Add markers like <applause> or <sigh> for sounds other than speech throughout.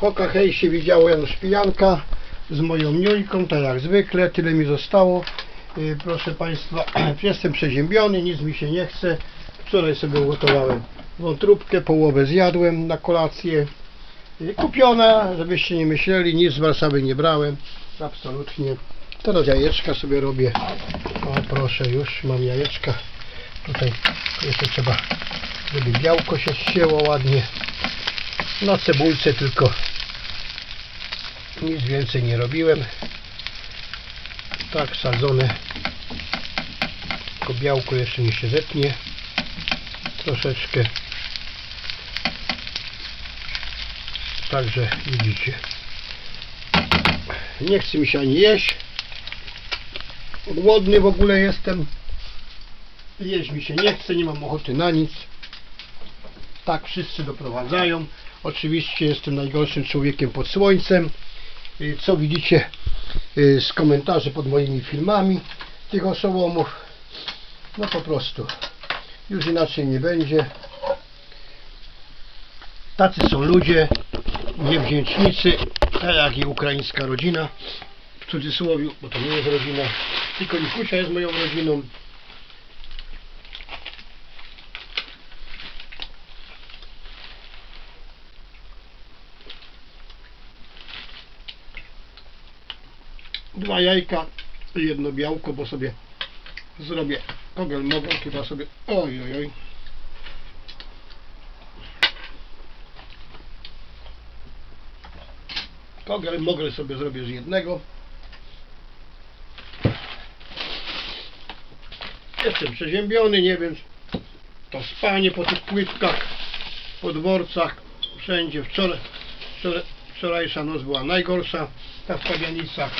Hoka hej się widziało Janusz Pijanka z moją niuńką, tak jak zwykle, tyle mi zostało. Yy, Proszę Państwa, <clears throat> jestem przeziębiony, nic mi się nie chce. Wczoraj sobie ugotowałem wątróbkę, połowę zjadłem na kolację. Yy, Kupiona, żebyście nie myśleli, nic z Warszawy nie brałem, absolutnie. Teraz jajeczka sobie robię. O proszę, już mam jajeczka. Tutaj jeszcze trzeba, żeby białko się ścięło ładnie. Na cebulce tylko nic więcej nie robiłem. Tak sadzone. Tylko białko jeszcze nie się zetnie. Troszeczkę. Także widzicie. Nie chce mi się ani jeść. Głodny w ogóle jestem. Jeść mi się nie chce, nie mam ochoty na nic. Tak wszyscy doprowadzają. Oczywiście jestem najgorszym człowiekiem pod słońcem. Y, Co widzicie y, z komentarzy pod moimi filmami tych oszołomów. No po prostu. Już inaczej nie będzie. Tacy są ludzie, niewdzięcznicy, tak jak i ukraińska rodzina. W cudzysłowie, bo to nie jest rodzina. Tylko Nikusia jest moją rodziną. Dwa jajka i jedno białko, bo sobie zrobię kogel mogę chyba sobie oj oj oj kogel mogę sobie zrobię z jednego. Jestem przeziębiony, nie wiem to spanie po tych płytkach po dworcach wszędzie. Wczoraj, wczoraj wczorajsza noc była najgorsza ta w Pabianicach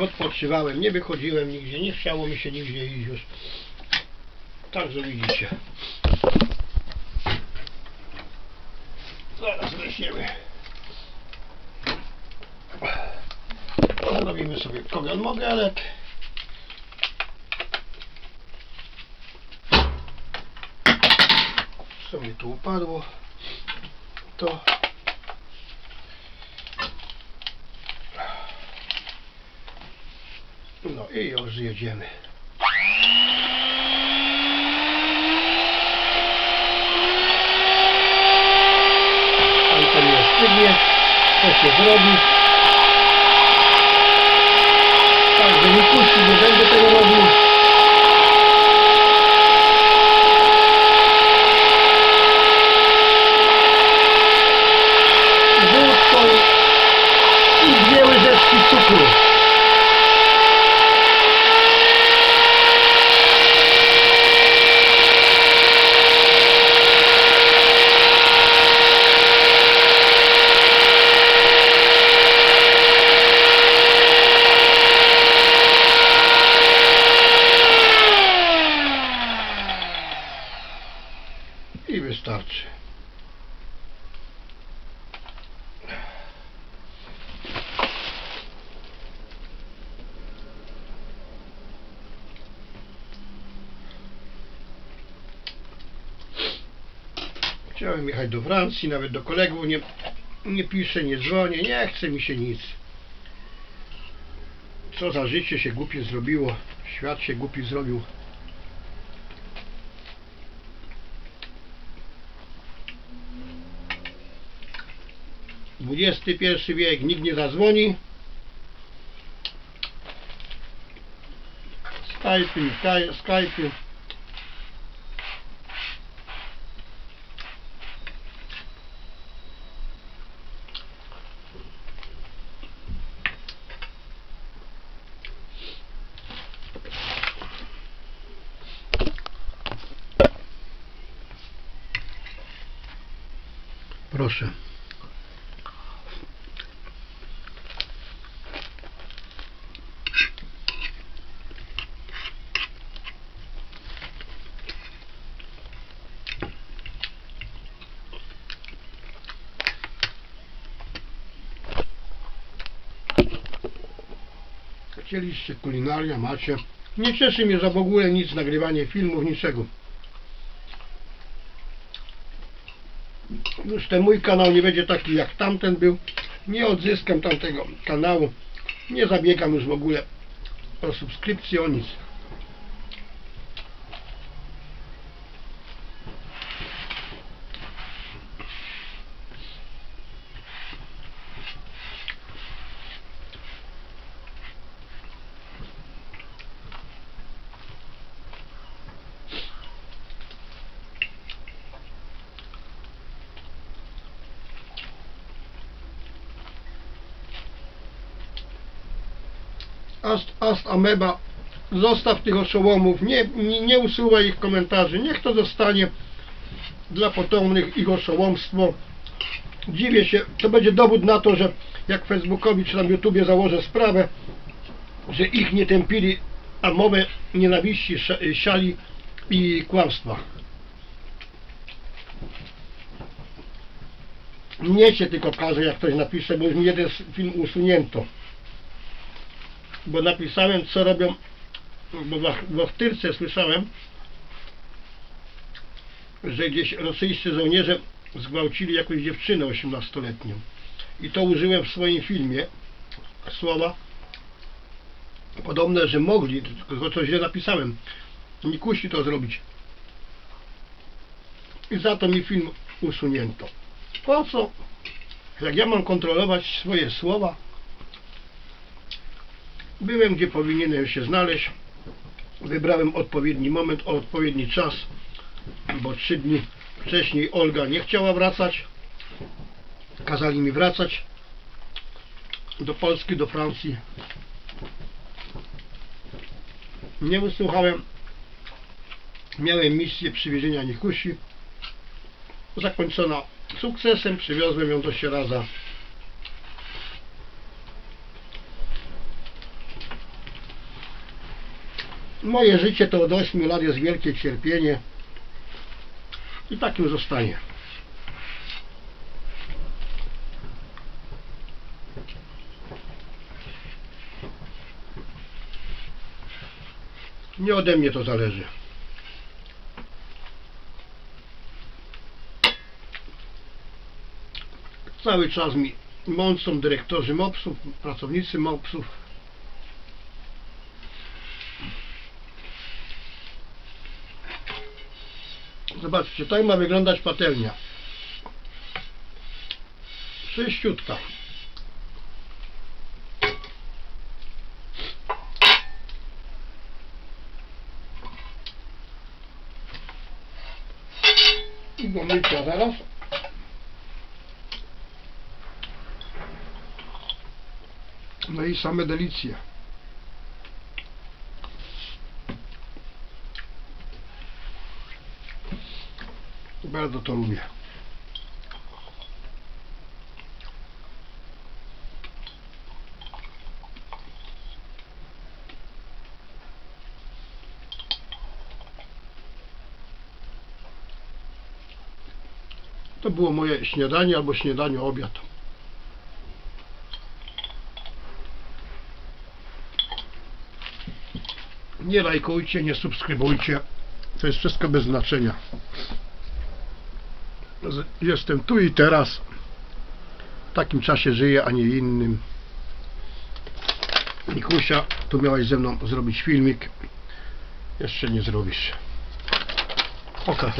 odpoczywałem, nie wychodziłem nigdzie, nie chciało mi się nigdzie iść już. Także widzicie. Zaraz weźmiemy. Zrobimy sobie kogan mogelek. Sobie tu upadło. To No i już jedziemy. Pan to nie wstydnie, to się zrobi. I wystarczy. Chciałem jechać do Francji, nawet do kolegów nie, nie piszę, nie dzwonię, nie chce mi się nic. Co za życie się głupie zrobiło, świat się głupi zrobił. XXI wiek, nikt nie zadzwoni. Skype, Skype. Proszę. Chcieliście kulinaria, macie. Nie cieszy mnie za w ogóle nic, nagrywanie filmów, niczego. już ten mój kanał nie będzie taki jak tamten był. Nie odzyskam tamtego kanału. Nie zabiegam już w ogóle o subskrypcję, o nic. Ast, ast ameba, zostaw tych oszołomów, nie, nie, nie usuwaj ich komentarzy, niech to zostanie dla potomnych ich oszołomstwo. Dziwię się, to będzie dowód na to, że jak Facebookowi czy tam YouTubie założę sprawę, że ich nie tępili, a mowę nienawiści sia- siali i kłamstwa. Mnie się tylko każe, jak ktoś napisze, bo już mi jeden film usunięto bo napisałem co robią, bo w, Ochtyrce słyszałem, że gdzieś rosyjscy żołnierze zgwałcili jakąś dziewczynę 18-letnią. I to użyłem w swoim filmie słowa podobne, że mogli, tylko to źle napisałem, nie kusi to zrobić. I za to mi film usunięto. Po co? Jak ja mam kontrolować swoje słowa, Byłem gdzie powinienem się znaleźć. Wybrałem odpowiedni moment, odpowiedni czas, bo trzy dni wcześniej Olga nie chciała wracać. Kazali mi wracać do Polski, do Francji. Nie wysłuchałem. Miałem misję przywiezienia Nikusi. Zakończona sukcesem. Przywiozłem ją do Sieraza. Moje życie to od 8 lat jest wielkie cierpienie i takim zostanie. Nie ode mnie to zależy. Cały czas mi mącą dyrektorzy MOPS-ów, pracownicy MOPS-ów, Zobaczcie, tak ma wyglądać patelnia. Czyściutka. I do mycia zaraz. No i same delicje. Bardzo to lubię. To było moje śniadanie albo śniadanie obiad. Nie lajkujcie, nie subskrybujcie. To jest wszystko bez znaczenia. Jestem tu i teraz. W takim czasie żyję, a nie innym. Mikusia, tu miałaś ze mną zrobić filmik. Jeszcze nie zrobisz. Pokaż